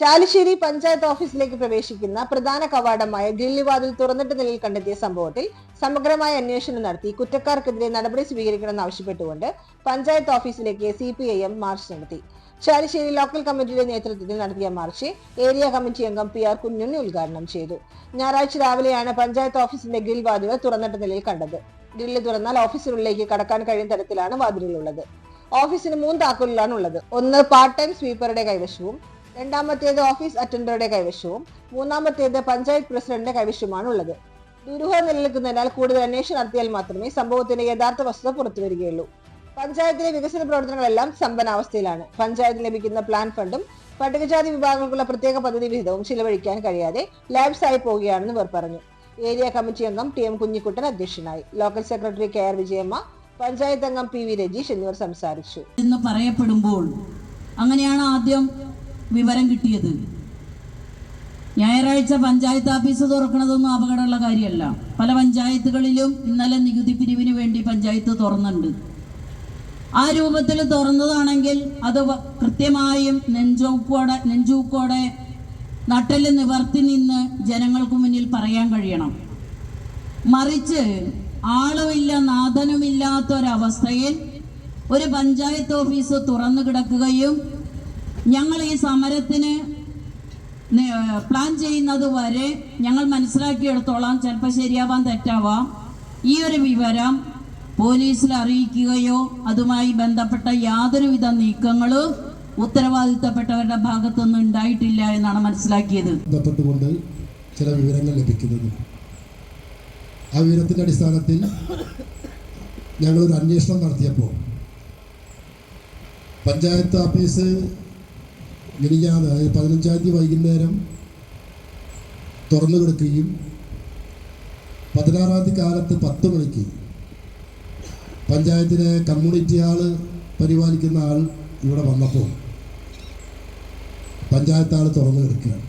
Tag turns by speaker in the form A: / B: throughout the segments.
A: ചാലിശ്ശേരി പഞ്ചായത്ത് ഓഫീസിലേക്ക് പ്രവേശിക്കുന്ന പ്രധാന കവാടമായ ഗ്രില്ല് തുറന്നിട്ട് തുറന്നിട്ട നിലയിൽ കണ്ടെത്തിയ സംഭവത്തിൽ സമഗ്രമായ അന്വേഷണം നടത്തി കുറ്റക്കാർക്കെതിരെ നടപടി സ്വീകരിക്കണമെന്ന് ആവശ്യപ്പെട്ടുകൊണ്ട് പഞ്ചായത്ത് ഓഫീസിലേക്ക് C P I M march നടത്തി. ചാലിശ്ശേരി ലോക്കൽ കമ്മിറ്റിയുടെ നേതൃത്വത്തിൽ നടത്തിയ മാർച്ച് ഏരിയ കമ്മിറ്റി അംഗം പി ആർ കുഞ്ഞുണ്ണി ഉദ്ഘാടനം ചെയ്തു. ഞായറാഴ്ച രാവിലെയാണ് പഞ്ചായത്ത് ഓഫീസിന്റെ ഗ്രിൽ വാതിലുകൾ തുറന്നിട്ട നിലയിൽ കണ്ടത്. ഗ്രില്ല് തുറന്നാൽ ഓഫീസിനുള്ളിലേക്ക് കടക്കാൻ കഴിയുന്ന തരത്തിലാണ് വാതിലുകളുള്ളത് ഓഫീസിന് മൂന്ന് താക്കോലിലാണ് ഉള്ളത്. ഒന്ന് പാർട്ട് ടൈം സ്വീപ്പറുടെ കൈവശവും രണ്ടാമത്തേത് ഓഫീസ് അറ്റൻഡറുടെ കൈവശവും മൂന്നാമത്തേത് പഞ്ചായത്ത് പ്രസിഡന്റിന്റെ കൈവശവുമാണ് ഉള്ളത് ദുരൂഹം നിലനിൽക്കുന്നതിനാൽ കൂടുതൽ അന്വേഷണം നടത്തിയാൽ മാത്രമേ സംഭവത്തിന്റെ യഥാർത്ഥ വസ്തുത പുറത്തു വരികയുള്ളൂ. പഞ്ചായത്തിലെ വികസന പ്രവർത്തനങ്ങളെല്ലാം സമ്പന്നാവസ്ഥയിലാണ്. പഞ്ചായത്തിന് ലഭിക്കുന്ന പ്ലാൻ ഫണ്ടും പട്ടികജാതി വിഭാഗങ്ങൾക്കുള്ള പ്രത്യേക പദ്ധതി വിഹിതവും ചിലവഴിക്കാൻ കഴിയാതെ ലാബ്സ് ആയി പോവുകയാണെന്ന് ഇവർ പറഞ്ഞു. ഏരിയ കമ്മിറ്റി അംഗം ടി എം കുഞ്ഞിക്കുട്ടൻ അധ്യക്ഷനായി. Local secretary K R Vijayamma panchayat അംഗം പി വി രജീഷ് എന്നിവർ സംസാരിച്ചു.
B: എന്ന് പറയപ്പെടുമ്പോൾ അങ്ങനെയാണ് ആദ്യം വിവരം കിട്ടിയത്. ഞായറാഴ്ച പഞ്ചായത്ത് ഓഫീസ് തുറക്കണതൊന്നും അപകടമുള്ള കാര്യമല്ല. പല പഞ്ചായത്തുകളിലും ഇന്നലെ നികുതി പിരിവിന് വേണ്ടി പഞ്ചായത്ത് തുറന്നുണ്ട് ആ രൂപത്തിൽ തുറന്നതാണെങ്കിൽ അത് കൃത്യമായും നെഞ്ചൂക്കോടെ നെഞ്ചൂക്കോടെ നട്ടൽ നിവർത്തി നിന്ന് ജനങ്ങൾക്ക് മുന്നിൽ പറയാൻ കഴിയണം. മറിച്ച് ആളുമില്ല നാഥനുമില്ലാത്തൊരവസ്ഥയിൽ ഒരു പഞ്ചായത്ത് ഓഫീസ് തുറന്നു കിടക്കുകയും ഞങ്ങൾ ഈ സമരത്തിന് പ്ലാൻ ചെയ്യുന്നത് വരെ ഞങ്ങൾ മനസ്സിലാക്കിയെടുത്തോളാം. ചിലപ്പോൾ ശരിയാവാൻ തെറ്റാവാം. ഈ ഒരു വിവരം പോലീസിൽ അറിയിക്കുകയോ അതുമായി ബന്ധപ്പെട്ട യാതൊരുവിധ നീക്കങ്ങളും ഉത്തരവാദിത്തപ്പെട്ടവരുടെ ഭാഗത്തൊന്നും ഉണ്ടായിട്ടില്ല എന്നാണ് മനസ്സിലാക്കിയത്.
C: ബന്ധപ്പെട്ടുകൊണ്ട് ചില വിവരങ്ങൾ ലഭിക്കുന്നത്. ആ വിവരത്തിന്റെ അടിസ്ഥാനത്തിൽ ഞങ്ങളൊരു അന്വേഷണം നടത്തിയപ്പോൾ പഞ്ചായത്ത് ഓഫീസ് മിനിഞ്ഞാന്ന് പതിനഞ്ചാം തീയതി വൈകുന്നേരം തുറന്നു കൊടുക്കുകയും പതിനാറാം തീയതി കാലത്ത് പത്ത് മണിക്ക് പഞ്ചായത്തിലെ കമ്മ്യൂണിറ്റി ആൾ പരിപാലിക്കുന്ന ആൾ ഇവിടെ വന്നപ്പോൾ പഞ്ചായത്ത് ആൾ തുറന്നു കിടക്കുകയാണ്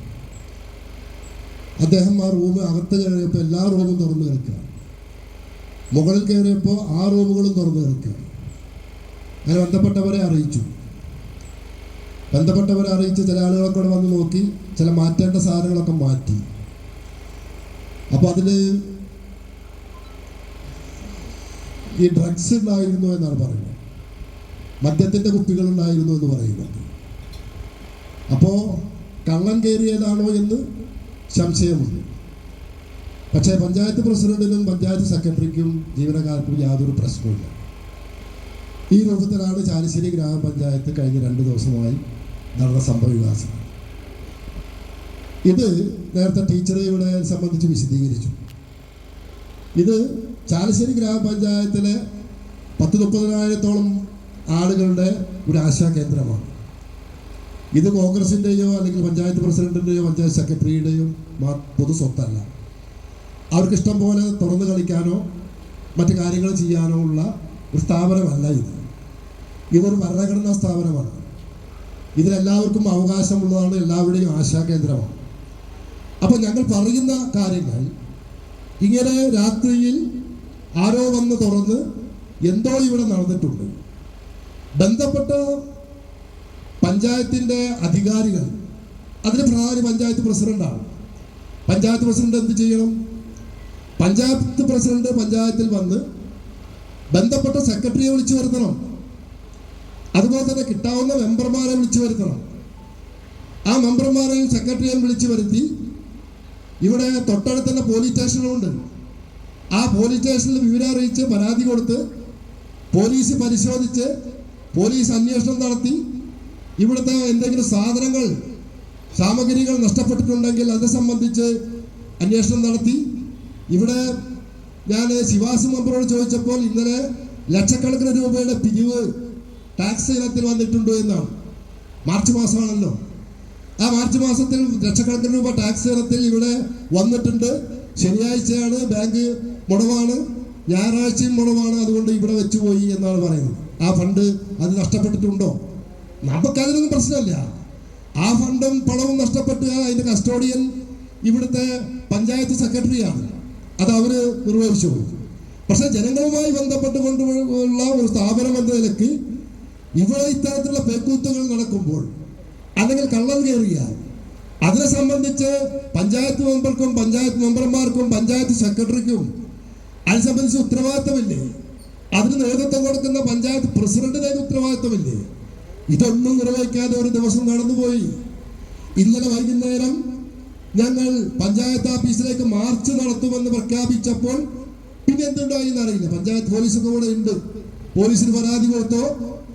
C: അദ്ദേഹം ആ റൂം അകത്ത് കയറിയപ്പോൾ എല്ലാ റൂമും തുറന്നു കിടക്കുകയാണ് മുകളിൽ കയറിയപ്പോൾ ആ റൂമുകളും തുറന്നു കിടക്കുകയാണ് അങ്ങനെ ബന്ധപ്പെട്ടവരെ അറിയിച്ചു. ബന്ധപ്പെട്ടവരെ അറിയിച്ച് ചില ആളുകളൊക്കെ ഇവിടെ വന്ന് നോക്കി ചില മാറ്റേണ്ട സാധനങ്ങളൊക്കെ മാറ്റി. അപ്പോൾ അതിൽ ഈ ഡ്രഗ്സ് ഉണ്ടായിരുന്നു എന്നാണ് പറയുന്നത്. മദ്യത്തിന്റെ കുപ്പികളുണ്ടായിരുന്നു എന്ന് പറയുന്നത്. അപ്പോൾ കള്ളം കയറിയതാണോ എന്ന് സംശയമുണ്ട്. പക്ഷേ പഞ്ചായത്ത് പ്രസിഡന്റിനും പഞ്ചായത്ത് സെക്രട്ടറിക്കും ജീവനക്കാർക്കും യാതൊരു പ്രശ്നവുമില്ല. ഈ രൂപത്തിലാണ് ചാലിശ്ശേരി ഗ്രാമപഞ്ചായത്ത് കഴിഞ്ഞ രണ്ട് ദിവസമായി നടന്ന സംഭവ വികാസം. ഇത് നേരത്തെ ടീച്ചർ ഇവിടെ സംബന്ധിച്ച് വിശദീകരിച്ചു. ഇത് ചാലശ്ശേരി ഗ്രാമപഞ്ചായത്തിലെ പത്ത് മുപ്പതിനായിരത്തോളം ആളുകളുടെ ഒരു ആശാ കേന്ദ്രമാണ്. ഇത് കോൺഗ്രസിന്റെയോ അല്ലെങ്കിൽ പഞ്ചായത്ത് പ്രസിഡന്റിന്റെയോ പഞ്ചായത്ത് സെക്രട്ടറിയുടെയോ പൊതു സ്വത്തല്ല. അവർക്ക് ഇഷ്ടം പോലെ തുറന്നു കളിക്കാനോ മറ്റു കാര്യങ്ങൾ ചെയ്യാനോ ഉള്ള ഒരു സ്ഥാപനമല്ല ഇത്. ഇതൊരു ഭരണഘടനാ സ്ഥാപനമാണ്. ഇതിലെല്ലാവർക്കും അവകാശമുള്ളതാണ് എല്ലാവരുടെയും ആശാ കേന്ദ്രമാണ്. അപ്പോൾ ഞങ്ങൾ പറയുന്ന കാര്യങ്ങൾ ഇങ്ങനെ രാത്രിയിൽ ആരോ വന്ന് തുറന്ന് എന്തോ ഇവിടെ നടന്നിട്ടുണ്ട്. ബന്ധപ്പെട്ട പഞ്ചായത്തിന്റെ അധികാരികൾ അതിന് പ്രധാന പഞ്ചായത്ത് പ്രസിഡന്റാണ്. പഞ്ചായത്ത് പ്രസിഡന്റ് എന്ത് ചെയ്യണം? പഞ്ചായത്ത് പ്രസിഡന്റ് പഞ്ചായത്തിൽ വന്ന് ബന്ധപ്പെട്ട സെക്രട്ടറിയെ വിളിച്ചു വരുത്തണം. അതുപോലെ തന്നെ കിട്ടാവുന്ന മെമ്പർമാരെ വിളിച്ചു വരുത്തണം. ആ മെമ്പർമാരെയും സെക്രട്ടറിയെയും വിളിച്ചു വരുത്തി. ഇവിടെ തൊട്ടടുത്ത് തന്നെ പോലീസ് സ്റ്റേഷനുണ്ട് ആ പോലീസ് സ്റ്റേഷനിൽ വിവരം അറിയിച്ച് പരാതി കൊടുത്ത് പോലീസ് പരിശോധിച്ച് പോലീസ് അന്വേഷണം നടത്തി. ഇവിടുത്തെ എന്തെങ്കിലും സാധനങ്ങൾ സാമഗ്രികൾ നഷ്ടപ്പെട്ടിട്ടുണ്ടെങ്കിൽ അത് സംബന്ധിച്ച് അന്വേഷണം നടത്തി. ഇവിടെ ഞാൻ ശിവാസ് മെമ്പറോട് ചോദിച്ചപ്പോൾ ഇന്നലെ ലക്ഷക്കണക്കിന് രൂപയുടെ പിരിവ് ടാക്സ് ഇനത്തിൽ വന്നിട്ടുണ്ടോ എന്നാണ്. മാർച്ച് മാസമാണല്ലോ. ആ മാർച്ച് മാസത്തിൽ ലക്ഷക്കണക്കിന് രൂപ ടാക്സ് ഇനത്തിൽ ഇവിടെ വന്നിട്ടുണ്ട്. ശനിയാഴ്ചയാണ് ബാങ്ക് മുടവാണ്. ഞായറാഴ്ചയും മുടവാണ്. അതുകൊണ്ട് ഇവിടെ വെച്ചുപോയി എന്നാണ് പറയുന്നത്. ആ ഫണ്ട് അത് നഷ്ടപ്പെട്ടിട്ടുണ്ടോ? നമുക്കതിനൊന്നും പ്രശ്നമല്ല. ആ ഫണ്ടും പണവും നഷ്ടപ്പെട്ട് അതിന്റെ കസ്റ്റോഡിയൻ ഇവിടുത്തെ പഞ്ചായത്ത് സെക്രട്ടറിയാണ് അത് അവർ നിർവഹിച്ചു. പക്ഷെ ജനങ്ങളുമായി ബന്ധപ്പെട്ടുകൊണ്ടുള്ള ഒരു സ്ഥാപനം എന്ന നിലയ്ക്ക് ഇവിടെ ഇത്തരത്തിലുള്ള പേക്കൂത്തുകൾ നടക്കുമ്പോൾ അല്ലെങ്കിൽ കള്ളം കയറിയാൽ അതിനെ സംബന്ധിച്ച് പഞ്ചായത്ത് മെമ്പർക്കും പഞ്ചായത്ത് മെമ്പർമാർക്കും പഞ്ചായത്ത് സെക്രട്ടറിക്കും അതിനെ സംബന്ധിച്ച് ഉത്തരവാദിത്തമില്ലേ? അതിന് നേതൃത്വം കൊടുക്കുന്ന പഞ്ചായത്ത് പ്രസിഡന്റിന് ഉത്തരവാദിത്തമില്ലേ? ഇതൊന്നും നിർവഹിക്കാതെ ഒരു ദിവസം നടന്നുപോയി. ഇന്നലെ വൈകുന്നേരം ഞങ്ങൾ പഞ്ചായത്ത് ഓഫീസിലേക്ക് മാർച്ച് നടത്തുമെന്ന് പ്രഖ്യാപിച്ചപ്പോൾ പിന്നെ എന്തുണ്ടായി എന്നറിയില്ല പഞ്ചായത്ത് പോലീസൊക്കെ കൂടെ ഉണ്ട്. പോലീസിന് പരാതി കൊടുത്തോ.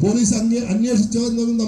C: പോലീസ് അന്വേ- അന്വേഷിച്ചോ എന്നൊന്നും